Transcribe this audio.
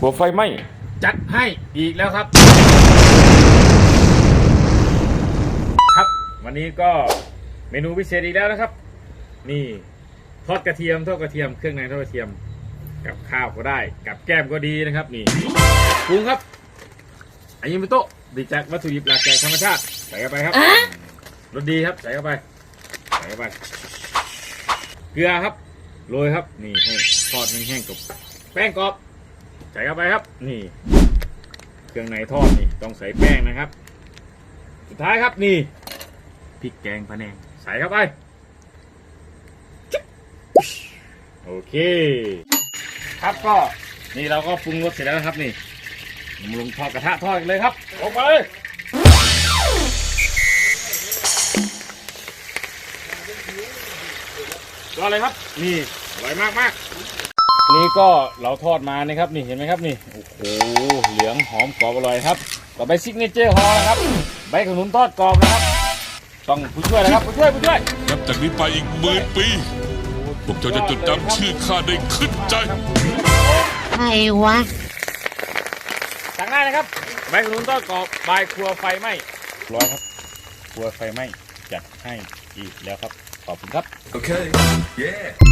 กลัวไฟไหม้จัดให้อีกแล้วครับ ครับ วันนี้ก็เมนูพิเศษอีกแล้วนะครับ นี่ทอดกระเทียมทอดกระเทียมเครื่องในทอดกระเทียม กับข้าวก็ได้ กับแก้มก็ดีนะครับ นี่ปรุงครับอันนี้เป็นโต๊ะดีจากวัตถุดิบหลักจากธรรมชาติใส่เข้าไปครับรสดีครับใส่เข้าไปใส่เข้าไปเกลือครับโรยครับ นี่ให้ทอดแห้งๆกับแป้งกรอบ ใส่เข้าไปครับ นี่ เครื่องในทอดนี่ต้องใส่แป้งนะครับ สุดท้ายครับนี่พริกแกงพะแนงใส่เข้าไปโอเค ครับก็นี่เราก็ปรุงรสเสร็จแล้วนะครับนี่มาลงทอดกระทะทอดกันเลยครับลงไปเลยก็เลยครับ นี่อร่อยมากมาก นี่ก็เราทอดมานะครับนี่เห็นไหมครับนี่โอ้โหเหลืองหอมกรอบอร่อยครับต่อไปซิกเนเจอร์ของเรานะครับใบขนุนทอดกรอบนะครับ ต้องผู้ช่วยนะครับผู้ช่วยผู้ช่วยนับจากนี้ไปอีกหมื่นปี พวกเจ้าจะจดจำชื่อข้าได้ขึ้นใจ ใครวะ สั่งได้นะครับใบขนุนทอดกรอบบายครัวไฟไหม้ร้อยครับ ครัวไฟไหม้จัดให้อีกแล้วครับขอบคุณครับ Okay. Yeah.